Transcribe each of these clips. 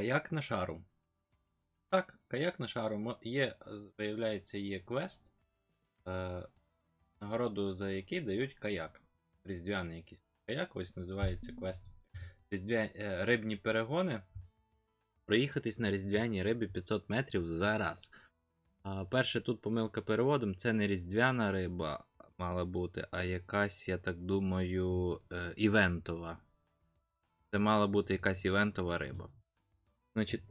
Каяк на шару. Так, каяк на шару. Є, виявляється, є квест, е, нагороду за який дають каяк. Різдвяний якийсь каяк, ось називається квест. Різдвя... е, Рибні перегони. Проїхатись на різдвяній рибі 500 метрів за раз. А, перше, тут помилка переводом, це не різдвяна риба мала бути, а якась, я так думаю, е, івентова. Це мала бути якась івентова риба. Значить,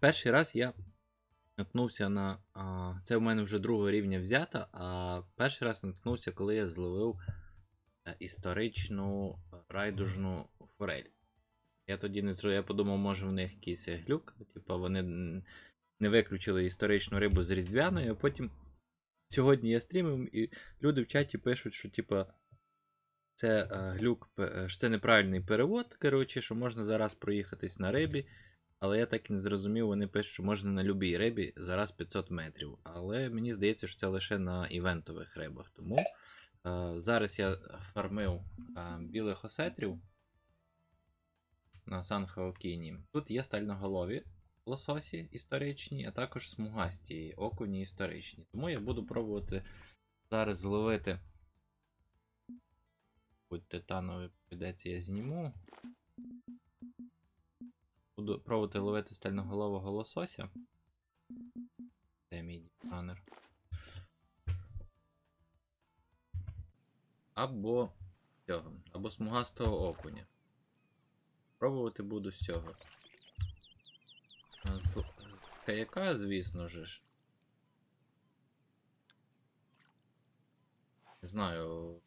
перший раз я наткнувся на. А, це в мене вже другого рівня взято, а перший раз наткнувся, коли я зловив е, історичну райдужну форель. Я тоді не зрозумів, я подумав, може в них якийсь глюк, типа вони не виключили історичну рибу з різдвяною, а потім сьогодні я стрімив, і люди в чаті пишуть, що типа це е, глюк, е, що це неправильний перевод, коротше, що можна зараз проїхатись на рибі. Але я так і не зрозумів, вони пишуть, що можна на любій рибі зараз 500 метрів. Але мені здається, що це лише на івентових рибах. Тому е, зараз я фармив е, білих осетрів на Сан Хаокіні. Тут є стальноголові лососі історичні, а також смугасті окуні історичні. Тому я буду пробувати зараз зловити. Будь титановий підеться, я зніму. Буду пробувати ловити стальноголового лосося. Де мій дістанер? Або цього, або смугастого окуня. Пробувати буду з цього. З каяка, звісно ж. Не знаю.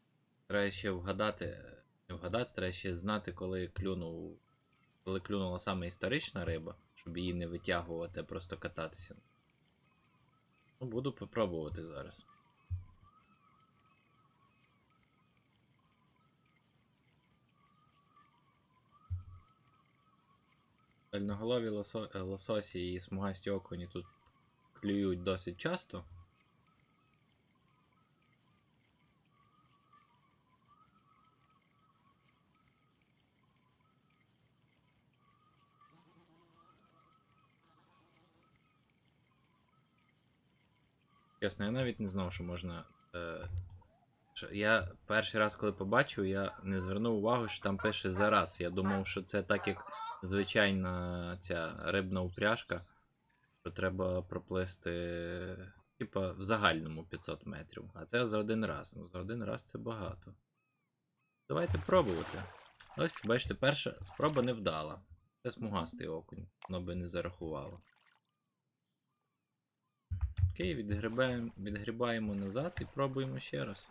Треба ще вгадати. Не вгадати, треба ще знати, коли клюнув. Коли клюнула саме історична риба, щоб її не витягувати, а просто кататися. Ну, буду попробувати зараз. Дальноголові лосо... лососі і смугасті окуні тут клюють досить часто. Чесно, я навіть не знав, що можна. Е... Я перший раз, коли побачив, я не звернув увагу, що там пише зараз. Я думав, що це так як звичайна ця рибна упряжка, що треба проплисти, типа, в загальному 500 метрів. А це за один раз. Ну, за один раз це багато. Давайте пробувати. Ось, бачите, перша спроба не вдала. Це смугастий окунь, воно би не зарахувало. Окей, відгрібаємо, відгрібаємо назад і пробуємо ще раз.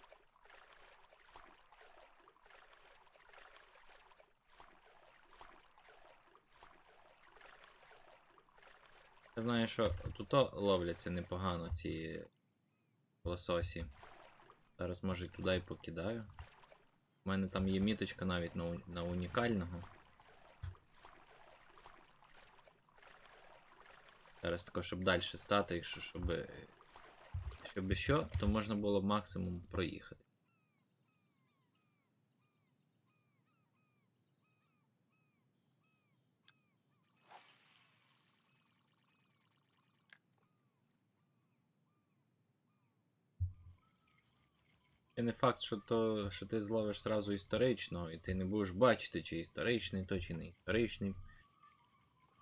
Я знаю, що тут ловляться непогано ці лососі. Зараз може туди і покидаю. У мене там є міточка навіть на, на унікального. Зараз тако, щоб далі стати, якщо щоб. Щоб що, то можна було максимум проїхати. І не факт, що то, що ти зловиш зразу історичного, і ти не будеш бачити, чи історичний то, чи не історичний.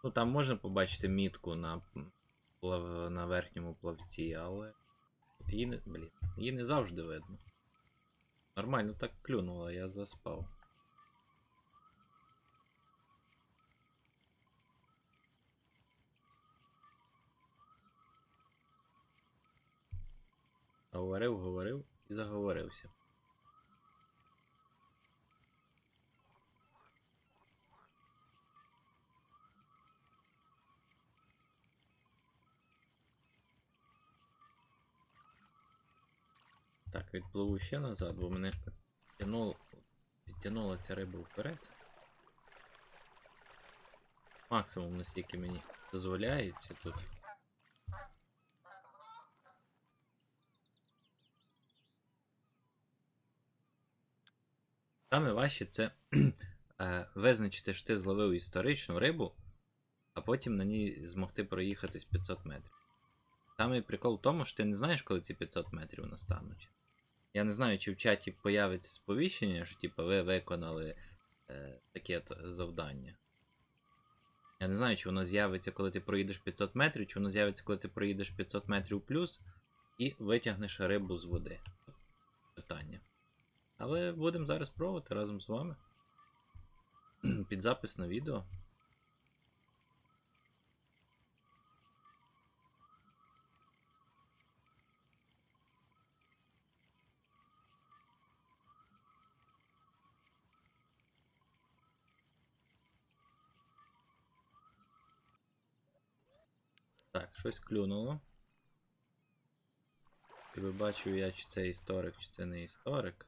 Ну там можна побачити мітку на, плав... на верхньому плавці, але. Її не. Блін, її не завжди видно. Нормально так клюнуло, я заспав. Говорив, говорив і заговорився. Так, відпливу ще назад, бо мене підтягнуло, підтягнула ця риба вперед. Максимум, наскільки мені дозволяється тут. Саме важче це е, визначити, що ти зловив історичну рибу, а потім на ній змогти проїхатись 500 метрів. Самий прикол в тому, що ти не знаєш, коли ці 500 метрів настануть. Я не знаю, чи в чаті появиться сповіщення, що типу, ви виконали е, таке завдання. Я не знаю, чи воно з'явиться, коли ти проїдеш 500 метрів, чи воно з'явиться, коли ти проїдеш 500 метрів плюс і витягнеш рибу з води. Питання. Але будемо зараз пробувати разом з вами. Під запис на відео. Так, щось клюнуло. І ви бачу я, чи це історик, чи це не історик.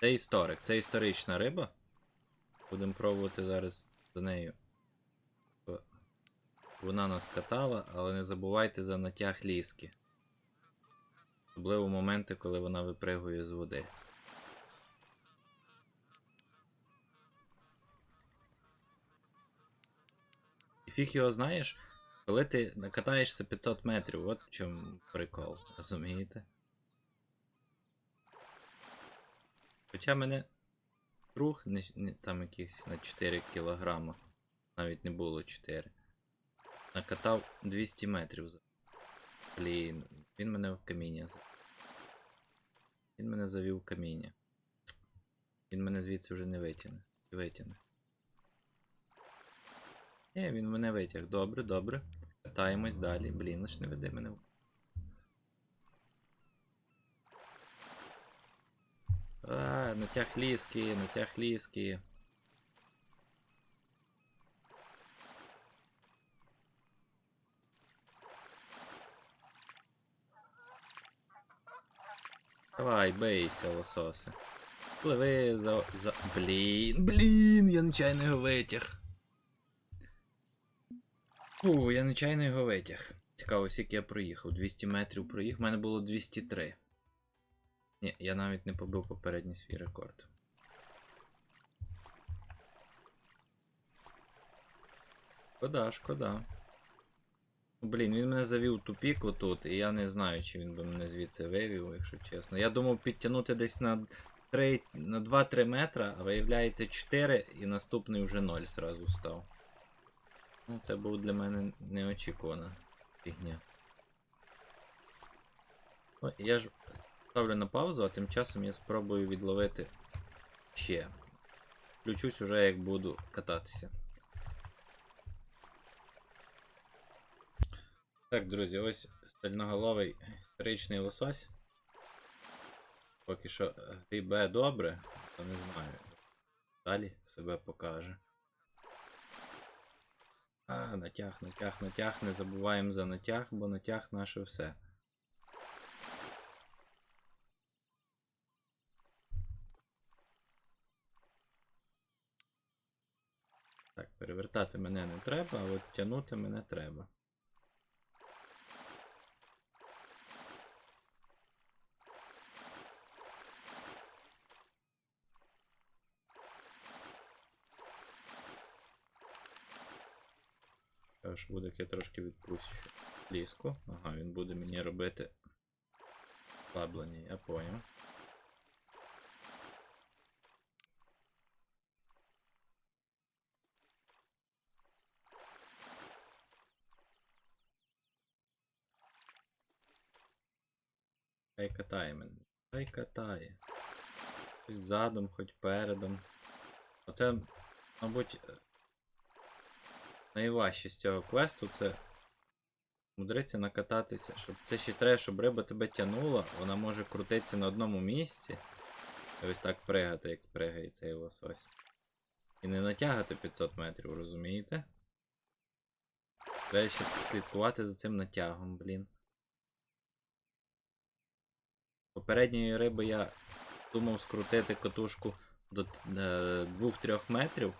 Це історик, це історична риба. Будемо пробувати зараз за нею. Вона нас катала, але не забувайте за натяг ліски. Особливо моменти, коли вона випригує з води. Фіг його знаєш, коли ти накатаєшся 500 метрів, от в чому прикол, розумієте? Хоча мене друг не, не, там якихось на 4 кілограма, навіть не було 4. Накатав 200 метрів. Блін, він мене в каміння завів. Він мене завів в каміння. Він мене звідси вже не витягне. Витягне. Е, він мене витяг. Добре, добре. Катаємось далі. Блін, лиш не веди мене. А, натяг ліски, натяг ліски. Давай, бейся, лососи. Пливи за. за. Блін, блін, я нечайно його витяг. Фу, я нечайно його витяг. Цікаво, скільки я проїхав. 200 метрів проїхав, у мене було 203. Ні, я навіть не побив попередній свій рекорд. Шкода, шкода. Блін, він мене завів в тупік отут, і я не знаю, чи він би мене звідси вивів, якщо чесно. Я думав підтягнути десь на 3, на 2-3 метра, а виявляється 4 і наступний вже 0 зразу став. Ну, це був для мене неочікувана фігня. Ну, я ж ставлю на паузу, а тим часом я спробую відловити ще. Включусь уже як буду кататися. Так, друзі, ось стальноголовий історичний лосось. Поки що грібе добре, то не знаю. Далі себе покаже. А, натяг, натяг, натяг, не забуваємо за натяг, бо натяг наше все. Так, перевертати мене не треба, а от тягнути мене треба. Буде я трошки відпущу ліску. Ага, він буде мені робити слаблення, я поняв. Хай катає мене. Хай катає. Хоч задом, хоч передом. Оце, мабуть, найважче з цього квесту це мудриться накататися, щоб це ще треба, щоб риба тебе тянула, вона може крутитися на одному місці. І ось так пригати, як пригає цей лосось. І не натягати 500 метрів, розумієте? Треба ще слідкувати за цим натягом, блін. Попередньої риби я думав скрутити катушку до 2-3 метрів.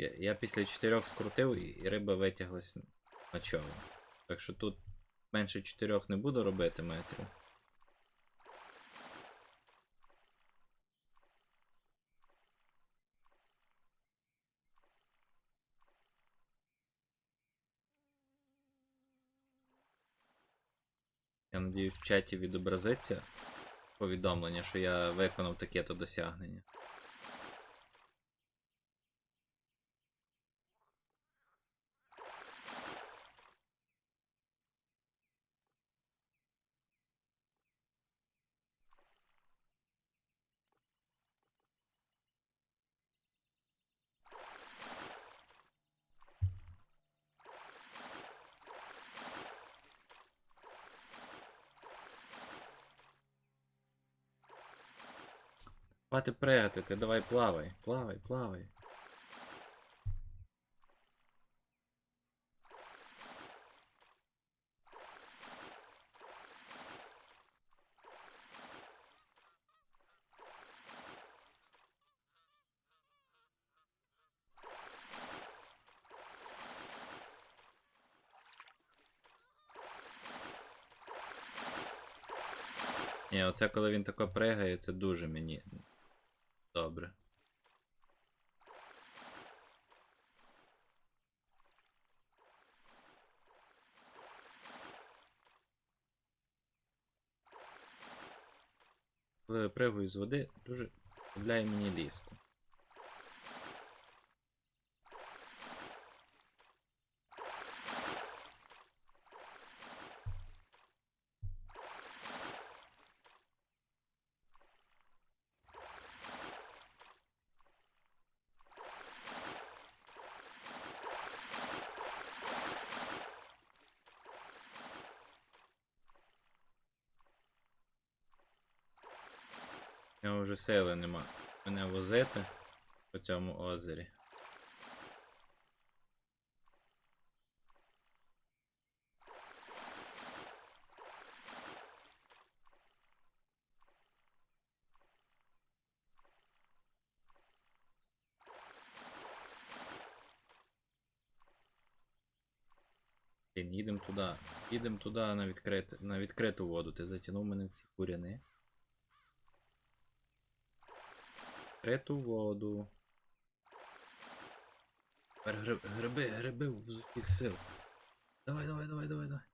Я я після чотирьох скрутив і риба витяглась на човен. Так що тут менше чотирьох не буду робити метрів. Я надію в чаті відобразиться повідомлення, що я виконав таке то досягнення. Хвати пригати, ти давай плавай, плавай, плавай. Ні, оце коли він тако пригає, це дуже мені добре. Коли випригую з води, дуже купляє мені ліску. Сили нема мене возити по цьому озері. Їдемо туди. Їдемо туди на, відкрит... на відкриту воду. Ти затягнув мене в ці куряни. Відкриту воду. Тепер гри- гриби, гриби з усіх сил. Давай, давай, давай, давай, давай.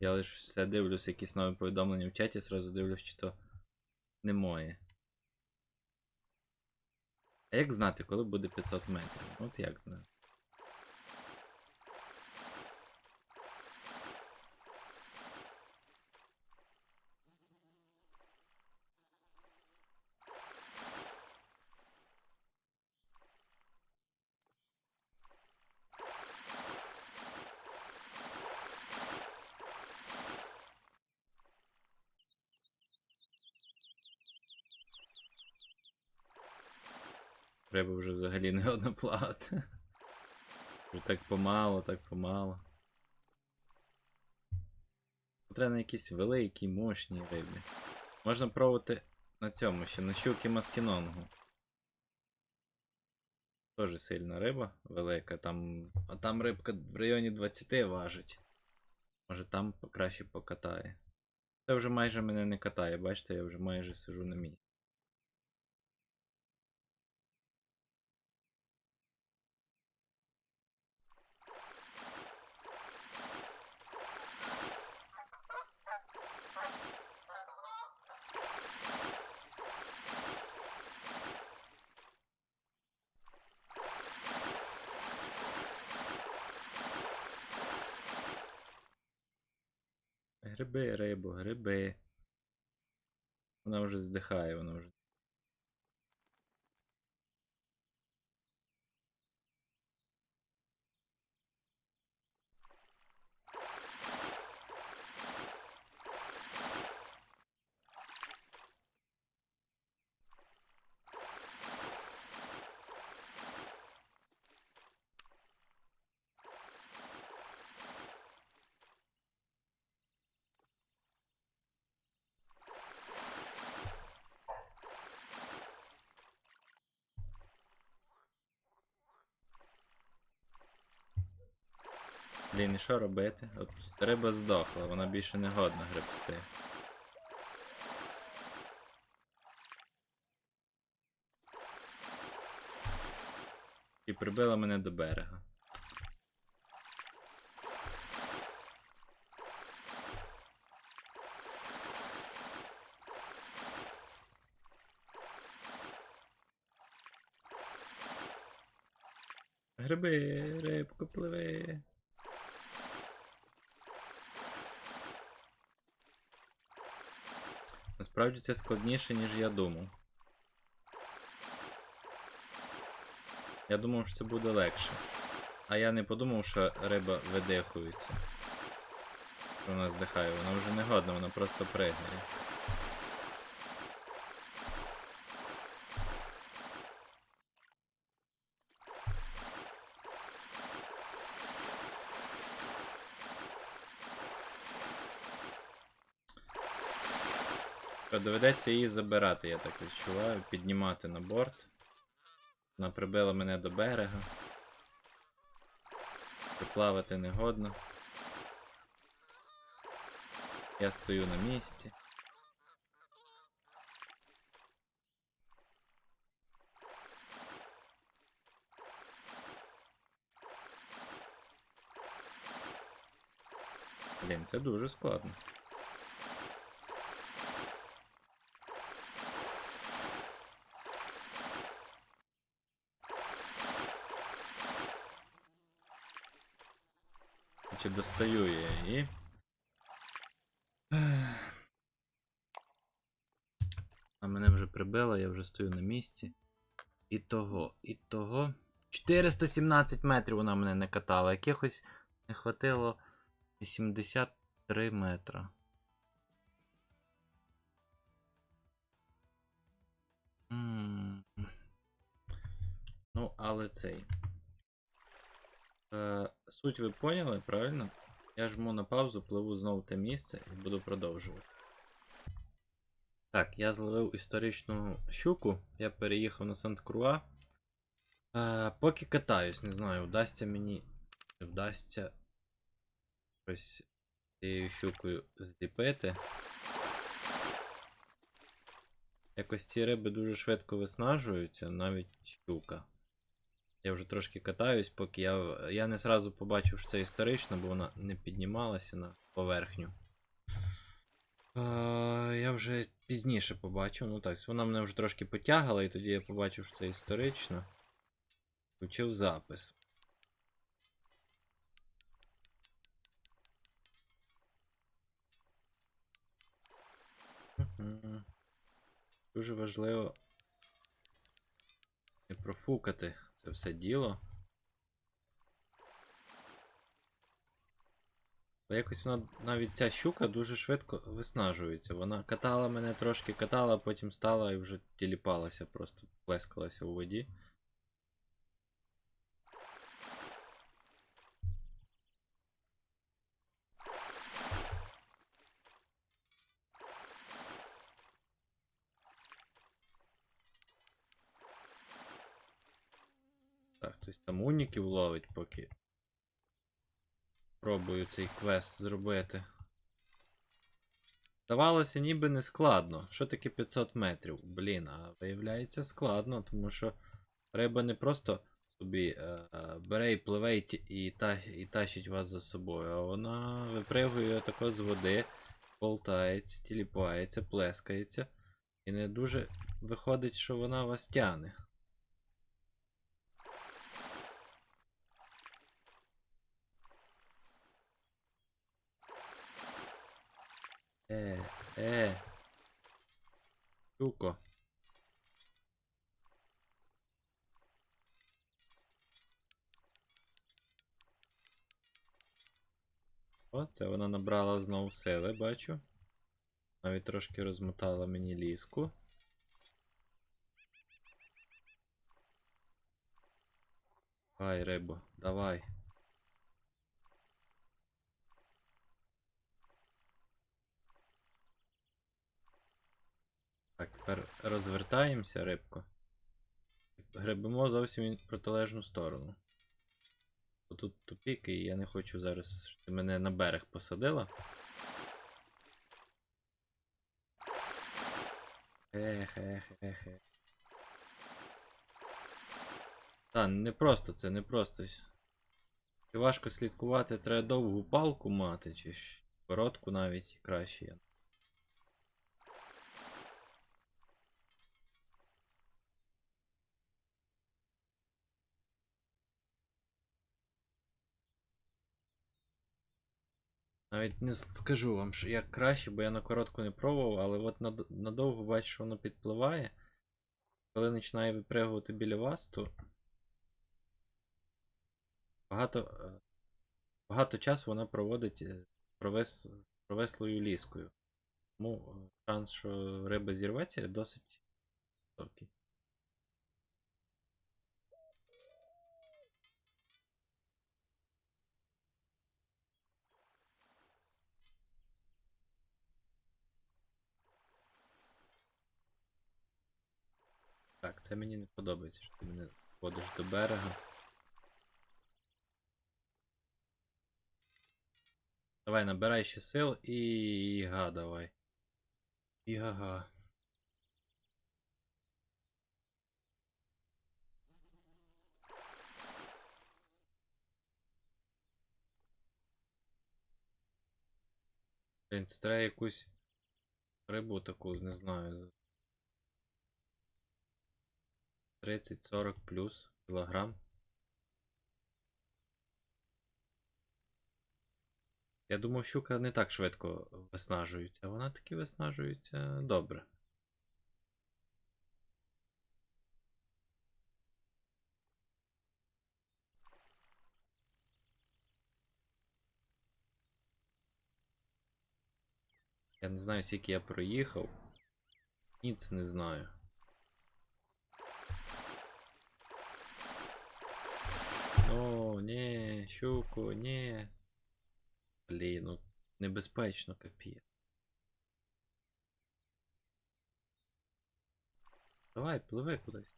Я лише все дивлюсь, якісь нові повідомлення в чаті, сразу дивлюсь, чи то не моє. А як знати, коли буде 500 метрів? От як знати. Треба вже взагалі не одно плавати. Так помало, так помало. Треба якісь великі, мощні риби. Можна пробувати на цьому ще на щуки маскінонгу. Тоже сильна риба велика, там. А там рибка в районі 20 важить. Може там краще покатає. Це вже майже мене не катає, бачите, я вже майже сижу на місці. Гриби, рибу, гриби. Вона вже здихає, вона вже. Блін, і що робити? От риба здохла, вона більше не годна гребсти. І прибила мене до берега. Гриби, рибко пливи. Насправді це складніше, ніж я думав. Я думав, що це буде легше. А я не подумав, що риба видихується. Що вона здихає, вона вже не годна, вона просто пригає. Доведеться її забирати, я так відчуваю, піднімати на борт. Вона прибила мене до берега. Приплавати не годно. Я стою на місці. Блін, це дуже складно. Чи достаю я її? А мене вже прибило, я вже стою на місці. І того, і того. 417 метрів вона мене не катала. Якихось не хватило 83 метра. Ну, але цей. Е, суть ви поняли, правильно? Я жму на паузу, пливу знову те місце і буду продовжувати. Так, я зловив історичну щуку, я переїхав на Сант-Круа. Е, поки катаюсь, не знаю, вдасться мені. Вдасться щось цією щукою зліпити. Якось ці риби дуже швидко виснажуються, навіть щука. Я вже трошки катаюсь, поки я. Я не сразу побачив, що це історично, бо вона не піднімалася на поверхню. А, я вже пізніше побачив. Ну так, вона мене вже трошки потягала, і тоді я побачив, що це історично. Включив запис. Дуже важливо не профукати це все діло. Бо якось вона навіть ця щука дуже швидко виснажується. Вона катала мене трошки катала, потім стала і вже тіліпалася, просто плескалася у воді. Хтось там уніків ловить, поки пробую цей квест зробити. Здавалося, ніби не складно. Що таке 500 метрів? Блін, а виявляється складно, тому що риба не просто собі е, е, бере і пливе і, та, і тащить вас за собою, а вона випригує тако з води, болтається, тіліпається, плескається. І не дуже виходить, що вона вас тяне. Е, е. Щуко. О, це вона набрала знову сили, бачу. Навіть трошки розмотала мені ліску. Давай, рибо, давай. Так, тепер розвертаємося, рибко. Гребемо зовсім протилежну сторону. Тут тупік, і я не хочу зараз, щоб ти мене на берег посадила. Ех, ех, ех, ех. Та, не просто це, не просто. Важко слідкувати, треба довгу палку мати, чи коротку навіть краще. Навіть не скажу вам, що як краще, бо я на коротку не пробував, але от надовго бачу, що воно підпливає. Коли починає випригувати біля вас, то багато, е, багато часу вона проводить е, провес, провеслою ліскою. Тому е, шанс, що риба зірветься, досить високий. Так, це мені не подобається, що ти мене водиш до берега. Давай, набирай ще сил і га давай. І га. Блін, це треба якусь рибу таку, не знаю. 30-40 плюс кілограм. Я думав, щука не так швидко виснажується, вона таки виснажується добре. Я не знаю, скільки я проїхав. Ніц не знаю. О, ні, щуку, ні. Блін, ну небезпечно капіє. Давай, пливи кудись.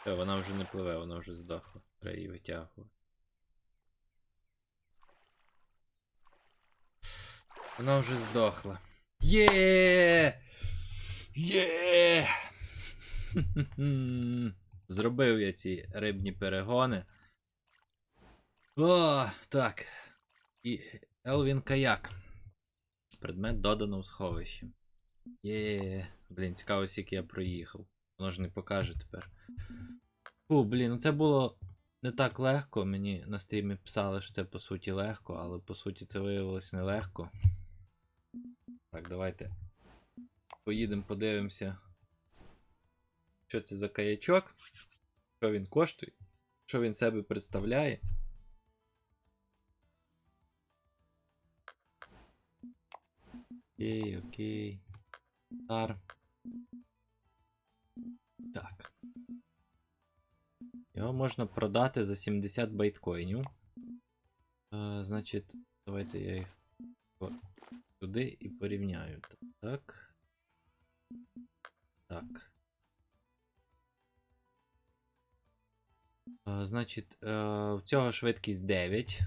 Все, вона вже не пливе, вона вже здохла. Треба її витягувати. Вона вже здохла. Є! Є! Зробив я ці рибні перегони. О, так. І Елвін Каяк. Предмет додано в сховищі. Є. Блін, цікаво, скільки я проїхав. Воно ж не покаже тепер. Фу, блін, ну це було не так легко. Мені на стрімі писали, що це по суті легко, але по суті це виявилось нелегко. Так, давайте поїдемо, подивимося. Що це за каячок? Що він коштує? Що він себе представляє? Окей, окей. Тар. Так. Його можна продати за 70 байткоїнів. Е, значить, давайте я їх туди і порівняю. Так. Так. Е, значить, е, в цього швидкість 9.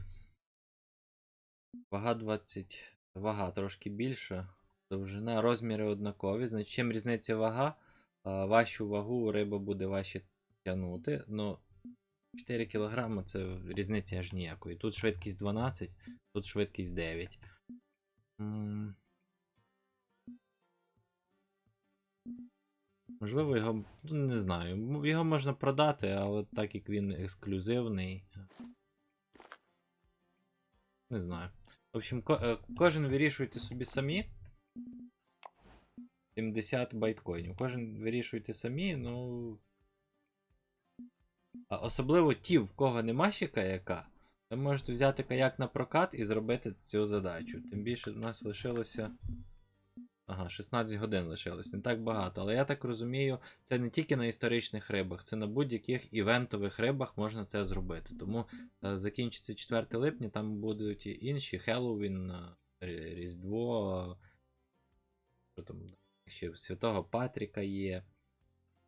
Вага 20. Вага трошки більша. Довжина, розміри однакові. Значить, чим різниця вага, е, вашу вагу риба буде важче тягнути. Ну, 4 кг це різниці аж ніякої. Тут швидкість 12, тут швидкість 9. Можливо, його. Ну, не знаю. Його можна продати, але так як він ексклюзивний. Не знаю. В общем, е, кожен вирішуйте собі самі. 70 байткоїнів. Кожен вирішуйте самі, ну. А особливо ті, в кого нема ще каяка, ви можете взяти каяк на прокат і зробити цю задачу. Тим більше в нас лишилося. Ага, 16 годин лишилось, не так багато. Але я так розумію, це не тільки на історичних рибах, це на будь-яких івентових рибах можна це зробити. Тому е, закінчиться 4 липня, там будуть інші Хеллоуін, е, Різдво. Що там ще Святого Патріка є.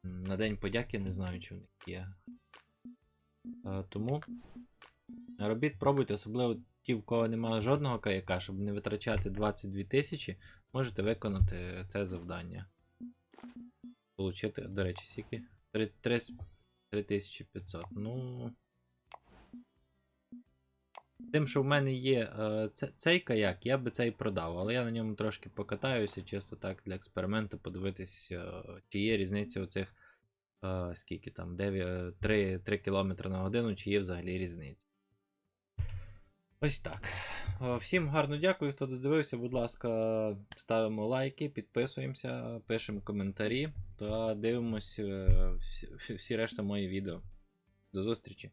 На День подяки не знаю, чи в них є. Е, Тому робіть, пробуйте, особливо ті, в кого немає жодного каяка, щоб не витрачати 22 тисячі, можете виконати це завдання. Получити, до речі, скільки? 3, 3, 3500. Ну. Тим, що в мене є е, це- цей каяк, я би цей продав, але я на ньому трошки покатаюся, чисто так для експерименту, подивитись, е, чи є різниця у цих е, скільки там, 9, 3, 3 км на годину, чи є взагалі різниця. Ось так. Е, Всім гарно дякую, хто додивився. Будь ласка, ставимо лайки, підписуємося, пишемо коментарі та дивимось е, всі, решта мої відео. До зустрічі!